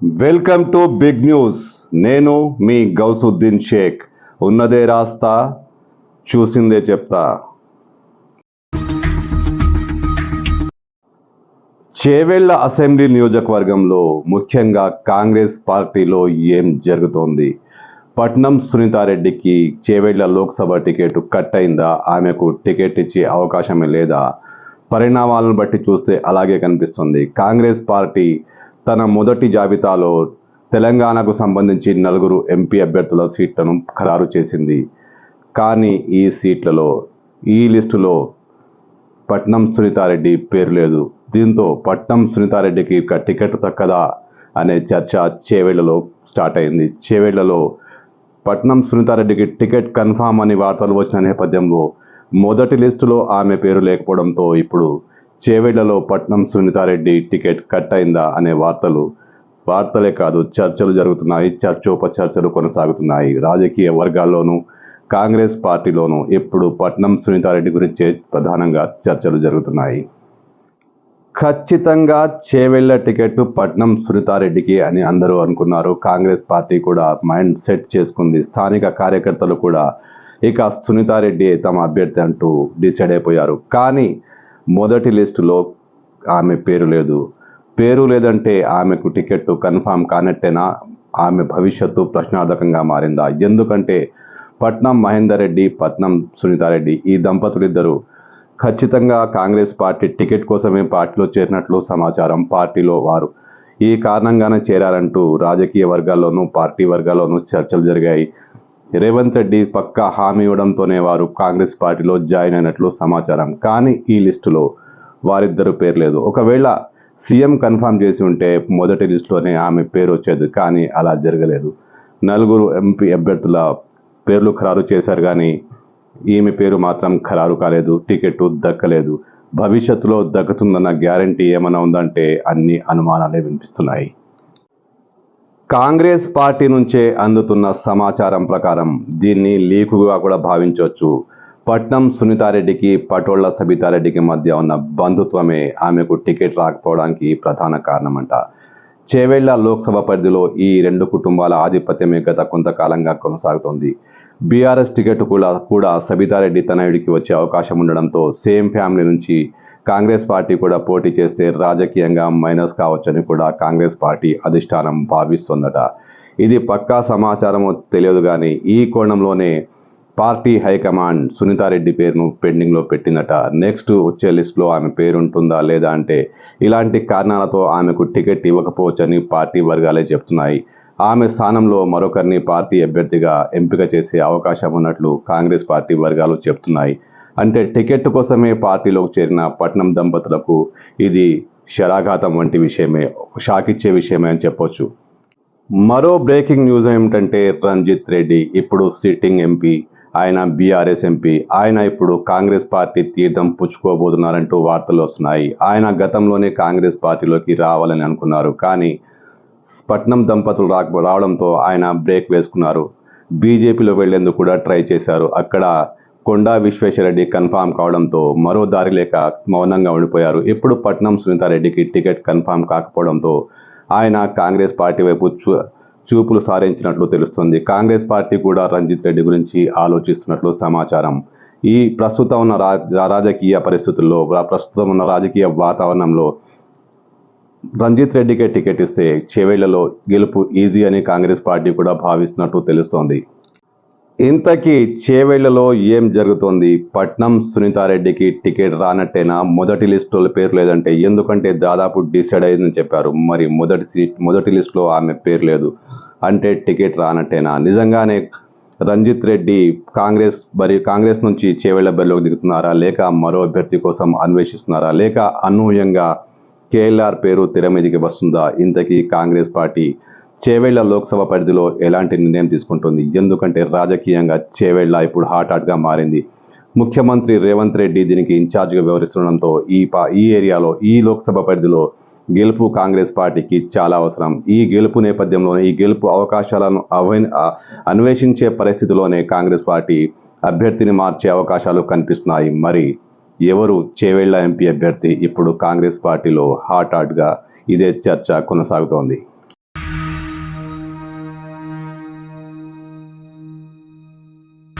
Welcome to big news. నేను మీ గౌసుద్దీన్ షేక్. ఉన్నదే రాస్తా చూసిందే చెప్తా. చేవెళ్ళ అసెంబ్లీ నియోజకవర్గంలో ముఖ్యంగా కాంగ్రెస్ పార్టీలో ఏం జరుగుతోంది? పట్నం సునీతారెడ్డికి చేవెళ్ళ లోక్సభ టికెట్ కట్ అయిందా ఆమెకు టికెట్ ఇచ్చే అవకాశమే లేదా? పరిణామాలను బట్టి చూస్తే అలాగే కనిపిస్తుంది. కాంగ్రెస్ పార్టీ తన మొదటి జాబితాలో తెలంగాణకు సంబంధించి నలుగురు ఎంపీ అభ్యర్థుల సీట్లను ఖరారు చేసింది. కానీ ఈ సీట్లలో ఈ లిస్టులో పట్నం సునీతారెడ్డి పేరు లేదు. దీంతో పట్నం సునీతారెడ్డికి ఇక టికెట్ దక్కదా అనే చర్చ చేవేళ్ళలో స్టార్ట్ అయింది. చేవేళ్ళలో పట్నం సునీతారెడ్డికి టికెట్ కన్ఫామ్ అని వార్తలు వచ్చిన నేపథ్యంలో మొదటి లిస్టులో ఆమె పేరు లేకపోవడంతో ఇప్పుడు చేవేళ్ళలో పట్నం సునీతారెడ్డి టికెట్ కట్ అయిందా అనే వార్తలు వార్తలే కాదు చర్చలు జరుగుతున్నాయి చర్చోపచర్చలు కొనసాగుతున్నాయి. రాజకీయ వర్గాల్లోనూ కాంగ్రెస్ పార్టీలోనూ ఇప్పుడు పట్నం సునీతారెడ్డి గురించే ప్రధానంగా చర్చలు జరుగుతున్నాయి. ఖచ్చితంగా చేవెళ్ళ టికెట్ పట్నం సునీతారెడ్డికి అని అందరూ అనుకున్నారు. కాంగ్రెస్ పార్టీ కూడా మైండ్ సెట్ చేసుకుంది. స్థానిక కార్యకర్తలు కూడా ఇక సునీతారెడ్డి తమ అభ్యర్థి అంటూ డిసైడ్ అయిపోయారు. కానీ మొదటి లిస్టులో ఆమె పేరు లేదు. పేరు లేదంటే ఆమెకు టికెట్ కన్ఫామ్ కానట్టేనా? ఆమె భవిష్యత్తు ప్రశ్నార్థకంగా మారిందా? ఎందుకంటే పట్నం మహేందర్ రెడ్డి పట్నం సునీతారెడ్డి ఈ దంపతులిద్దరూ ఖచ్చితంగా కాంగ్రెస్ పార్టీ టికెట్ కోసమే పార్టీలో చేరినట్లు సమాచారం పార్టీలో వారు. ఈ కారణంగానే చేరారంటూ రాజకీయ వర్గాల్లోనూ పార్టీ వర్గాల్లోనూ చర్చలు జరిగాయి. రేవంత్ రెడ్డి పక్కా హామీ ఇవ్వడంతోనే వారు కాంగ్రెస్ పార్టీలో జాయిన్ అయినట్లు సమాచారం. కానీ ఈ లిస్టులో వారిద్దరు పేరు లేదు. ఒకవేళ సీఎం కన్ఫర్మ్ చేసి ఉంటే మొదటి లిస్టులోనే ఆమె పేరు వచ్చేది కానీ అలా జరగలేదు. నలుగురు ఎంపీ అభ్యర్థుల పేర్లు ఖరారు చేశారు కానీ ఈమె పేరు మాత్రం ఖరారు కాలేదు టికెట్ దక్కలేదు. భవిష్యత్తులో దక్కుతుందన్న గ్యారంటీ ఏమైనా ఉందంటే అన్ని అనుమానాలే వినిపిస్తున్నాయి. కాంగ్రెస్ పార్టీ నుంచే అందుతున్న సమాచారం ప్రకారం దీన్ని లీకుగా కూడా భావించవచ్చు. పట్నం సునీతారెడ్డికి పటోళ్ళ సబితారెడ్డికి మధ్య ఉన్న బంధుత్వమే ఆమెకు టికెట్ రాకపోవడానికి ప్రధాన కారణమంట. చేవెళ్ళ లోక్సభ పరిధిలో ఈ రెండు కుటుంబాల ఆధిపత్యమే గత కొంతకాలంగా కొనసాగుతోంది. బీఆర్ఎస్ టికెట్ కూడా కూడా సబితారెడ్డి తనయుడికి వచ్చే అవకాశం ఉండడంతో సేమ్ ఫ్యామిలీ నుంచి కాంగ్రెస్ పార్టీ కూడా పోటీ చేస్తే రాజకీయంగా మైనస్ కావచ్చని కూడా కాంగ్రెస్ పార్టీ అధిష్టానం భావిస్తోందట. ఇది పక్కా సమాచారము తెలియదు కానీ ఈ కోణంలోనే పార్టీ హైకమాండ్ సునీతారెడ్డి పేరును పెండింగ్లో పెట్టిందట. నెక్స్ట్ వచ్చే లిస్టులో ఆమె పేరుంటుందా లేదా అంటే ఇలాంటి కారణాలతో ఆమెకు టికెట్ ఇవ్వకపోవచ్చని పార్టీ వర్గాలే చెప్తున్నాయి. ఆమె స్థానంలో మరొకరిని పార్టీ అభ్యర్థిగా ఎంపిక చేసే అవకాశం ఉన్నట్లు కాంగ్రెస్ పార్టీ వర్గాలు చెప్తున్నాయి. అంటే టికెట్ కోసమే పార్టీలోకి చేరిన పట్నం దంపతులకు ఇది శరాఘాతం వంటి విషయమే షాక్ ఇచ్చే విషయమే అని చెప్పొచ్చు. మరో బ్రేకింగ్ న్యూస్ ఏమిటంటే రంజిత్ రెడ్డి ఇప్పుడు సిట్టింగ్ ఎంపీ ఆయన బీఆర్ఎస్ ఎంపీ ఆయన ఇప్పుడు కాంగ్రెస్ పార్టీ తీర్థం పుచ్చుకోబోతున్నారంటూ వార్తలు వస్తున్నాయి. ఆయన గతంలోనే కాంగ్రెస్ పార్టీలోకి రావాలని అనుకున్నారు కానీ పట్నం దంపతులు రా రావడంతో ఆయన బ్రేక్ వేసుకున్నారు. బీజేపీలో వెళ్ళేందుకు కూడా ట్రై చేశారు. అక్కడ కొండా విశ్వేశ్వరరెడ్డి కన్ఫామ్ కావడంతో మరో దారి లేక మౌనంగా ఉండిపోయారు. ఇప్పుడు పట్నం సునీతారెడ్డికి టికెట్ కన్ఫామ్ కాకపోవడంతో ఆయన కాంగ్రెస్ పార్టీ వైపు చూ చూపులు సారించినట్లు తెలుస్తుంది. కాంగ్రెస్ పార్టీ కూడా రంజిత్ రెడ్డి గురించి ఆలోచిస్తున్నట్లు సమాచారం. ఈ ప్రస్తుతం ఉన్న రా రాజకీయ పరిస్థితుల్లో ప్రస్తుతం ఉన్న రాజకీయ వాతావరణంలో రంజిత్ రెడ్డికే టికెట్ ఇస్తే చెవేళ్ళలో గెలుపు ఈజీ అని కాంగ్రెస్ పార్టీ కూడా భావిస్తున్నట్టు తెలుస్తోంది. ఇంతకీ చేవేళ్ళలో ఏం జరుగుతోంది? పట్నం సునీతారెడ్డికి టికెట్ రానట్టేనా? మొదటి లిస్టులో పేరు లేదంటే ఎందుకంటే దాదాపు డిసైడ్ అయిందని చెప్పారు. మరి మొదటి సీట్ మొదటి లిస్టులో ఆమె పేరు లేదు అంటే టికెట్ రానట్టేనా? నిజంగానే రంజిత్ రెడ్డి కాంగ్రెస్ మరి కాంగ్రెస్ నుంచి చేవేళ్ళ బరిలోకి దిగుతున్నారా? లేక మరో అభ్యర్థి కోసం అన్వేషిస్తున్నారా? లేక అనూహ్యంగా కేఎల్ఆర్ పేరు తెర మీదకి వస్తుందా? ఇంతకీ కాంగ్రెస్ పార్టీ చేవేళ్ళ లోక్సభ పరిధిలో ఎలాంటి నిర్ణయం తీసుకుంటుంది? ఎందుకంటే రాజకీయంగా చేవేళ్ళ ఇప్పుడు హాట్ హాట్గా మారింది. ముఖ్యమంత్రి రేవంత్ రెడ్డి దీనికి ఇన్ఛార్జ్గా వ్యవహరిస్తుండడంతో ఈ పా ఈ ఏరియాలో ఈ లోక్సభ పరిధిలో గెలుపు కాంగ్రెస్ పార్టీకి చాలా అవసరం. ఈ గెలుపు నేపథ్యంలోనే ఈ గెలుపు అవకాశాలను అన్వేషించే పరిస్థితిలోనే కాంగ్రెస్ పార్టీ అభ్యర్థిని మార్చే అవకాశాలు కనిపిస్తున్నాయి. మరి ఎవరు చేవేళ్ళ ఎంపీ అభ్యర్థి? ఇప్పుడు కాంగ్రెస్ పార్టీలో హాట్ హాట్గా ఇదే చర్చ కొనసాగుతోంది.